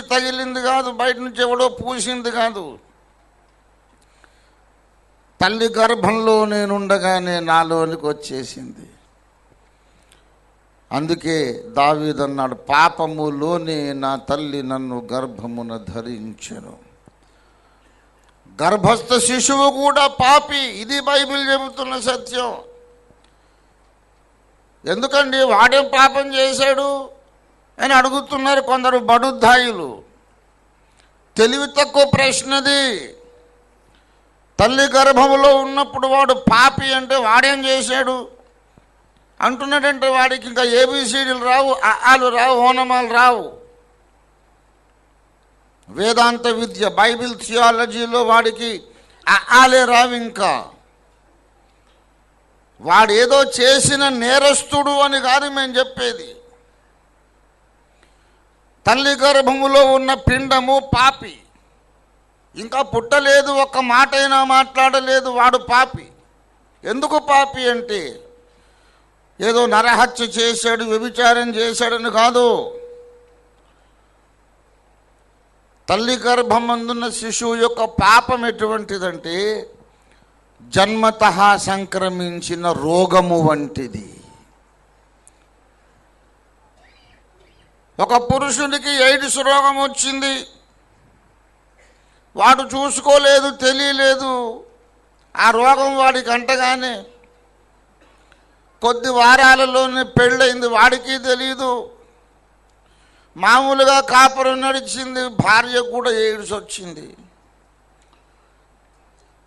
తగిలింది కాదు బయట నుంచి ఎవడో పూసింది కాదు. తల్లి గర్భంలో నేనుండగానే నాలోనికి వచ్చేసింది. అందుకే దావీదన్నాడు పాపములోనే నా తల్లి నన్ను గర్భమున ధరించను. గర్భస్థ శిశువు కూడా పాపి ఇది బైబిల్ చెబుతున్న సత్యం. ఎందుకండి వాడేం పాపం చేశాడు? అని అడుగుతున్నారు కొందరు బడుద్ధాయులు. తెలివి తక్కువ ప్రశ్నది. తల్లి గర్భములో ఉన్నప్పుడు వాడు పాపి అంటే వాడేం చేశాడు? అంటున్నాడంటే వాడికి ఇంకా ఏబిసిడీలు రావు ఆలు రావు ఓనమాలు రావు. వేదాంత విద్య బైబిల్ థియాలజీలో వాడికి ఆలే రావు ఇంకా. వాడేదో చేసిన నేరస్తుడు అని కాదు మేము చెప్పేది. తల్లి గర్భములో ఉన్న పిండము పాపి. ఇంకా పుట్టలేదు ఒక్క మాట అయినా మాట్లాడలేదు వాడు పాపి. ఎందుకు పాపి అంటే ఏదో నరహత్య చేశాడు వ్యభిచారం చేశాడని కాదు. తల్లి గర్భమందున్న శిశువు యొక్క పాపం ఎటువంటిదంటే జన్మత సంక్రమించిన రోగము వంటిది. ఒక పురుషునికి ఎయిడ్స్ రోగం వచ్చింది. వాడు చూసుకోలేదు తెలియలేదు. ఆ రోగం వాడికి అంటగానే కొద్ది వారాలలోనే పెళ్ళయింది వాడికి తెలియదు మామూలుగా కాపురం నడిచింది భార్య కూడా ఎయిడ్స్ వచ్చింది.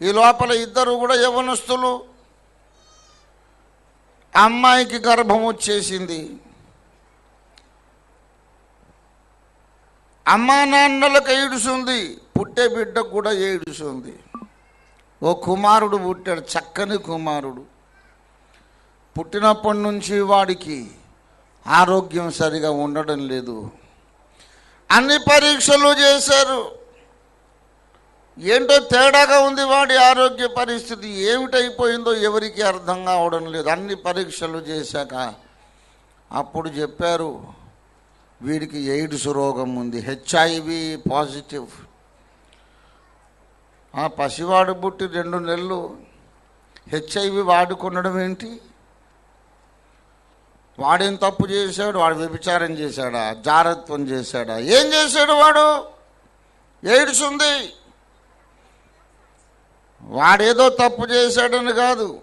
ఈ లోపల ఇద్దరు కూడా యవనస్తులు అమ్మాయికి గర్భం వచ్చేసింది. అమ్మా నాన్నలకు ఎయిడ్స్ ఉంది పుట్టే బిడ్డకు కూడా ఎయిడ్స్ ఉంది ఓ కుమారుడు పుట్టాడు చక్కని కుమారుడు. పుట్టినప్పటి నుంచి వాడికి ఆరోగ్యం సరిగా ఉండడం లేదు. అన్ని పరీక్షలు చేశారు. ఏంటో తేడాగా ఉంది వాడి ఆరోగ్య పరిస్థితి ఏమిటైపోయిందో ఎవరికి అర్థం కావడం లేదు. అన్ని పరీక్షలు చేశాక అప్పుడు చెప్పారు వీడికి ఎయిడ్స్ రోగం ఉంది. HIV positive. ఆ పసివాడు పుట్టి రెండు నెలలు హెచ్ఐవి వాడుకునడం ఏంటి? వాడేం తప్పు చేశాడు? వాడు వ్యభిచారం చేశాడా? జారత్వం చేశాడా? ఏం చేశాడు వాడు? ఎయిడ్స్ ఉంది. వాడేదో తప్పు చేశాడని కాదు.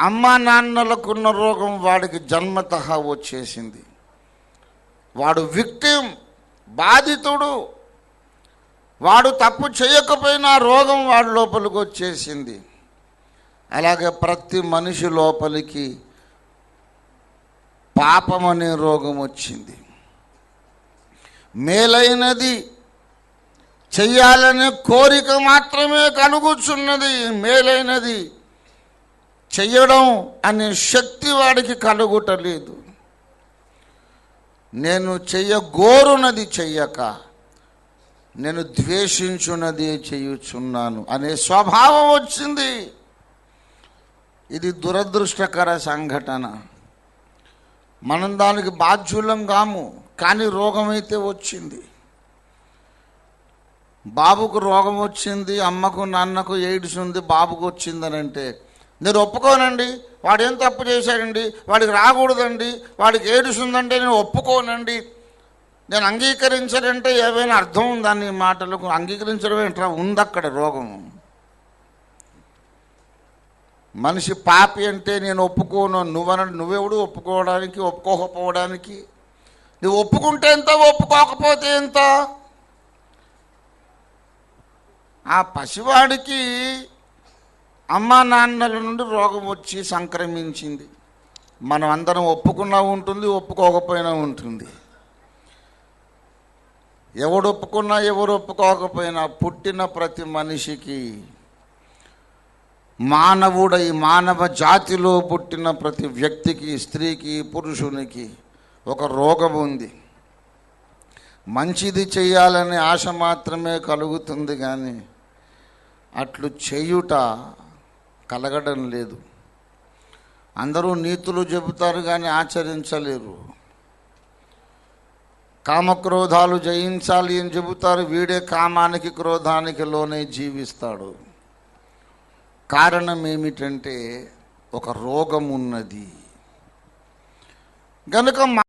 అమ్మా నాన్నలకున్న రోగం వాడికి జన్మత వచ్చేసింది. వాడు విక్టిం బాధితుడు. వాడు తప్పు చేయకపోయినా రోగం వాడి లోపలికి వచ్చేసింది. అలాగే ప్రతి మనిషి లోపలికి పాపం అనే రోగం వచ్చింది. మేలైనది చెయ్యాలనే కోరిక మాత్రమే కలుగుచున్నది. మేలైనది చెయ్యడం అనే శక్తి వాడికి కలుగుటలేదు. నేను చెయ్యగోరునది చెయ్యక నేను ద్వేషించున్నది చేయుచున్నాను అనే స్వభావం వచ్చింది. ఇది దురదృష్టకర సంఘటన. మనం దానికి బాధ్యులం కాము కానీ రోగం అయితే వచ్చింది. బాబుకు రోగం వచ్చింది అమ్మకు నాన్నకు ఎయిడ్స్ ఉంది బాబుకు వచ్చిందనంటే నేను ఒప్పుకోనండి. వాడు ఏం తప్పు చేశాడండి? వాడికి రాకూడదండి. వాడికి ఏడుస్తుందంటే నేను ఒప్పుకోనండి. నేను అంగీకరించడంటే ఏమైనా అర్థం ఉందని మాటలకు? అంగీకరించడం ఏంట్రా? ఉంది అక్కడ రోగం. మనిషి పాపి అంటే నేను ఒప్పుకోను. నువ్వన నువ్వెవడు ఒప్పుకోవడానికి ఒప్పుకోకపోవడానికి? నువ్వు ఒప్పుకుంటే ఎంత ఒప్పుకోకపోతే ఎంత? ఆ పసివాడికి అమ్మా నాన్నల నుండి రోగం వచ్చి సంక్రమించింది. మనం అందరం ఒప్పుకున్నా ఉంటుంది ఒప్పుకోకపోయినా ఉంటుంది. ఎవడు ఒప్పుకున్నా ఎవరు ఒప్పుకోకపోయినా పుట్టిన ప్రతి మనిషికి మానవుడై మానవ జాతిలో పుట్టిన ప్రతి వ్యక్తికి స్త్రీకి పురుషునికి ఒక రోగం ఉంది. మంచిది చేయాలనే ఆశ మాత్రమే కలుగుతుంది కానీ అట్లు చేయుట కలగడం లేదు. అందరూ నీతులు చెబుతారు కానీ ఆచరించలేరు. కామక్రోధాలు జయించాలి అని చెబుతారు వీడే కామానికి క్రోధానికి లోనే జీవిస్తాడు. కారణం ఏమిటంటే ఒక రోగం ఉన్నది గనుక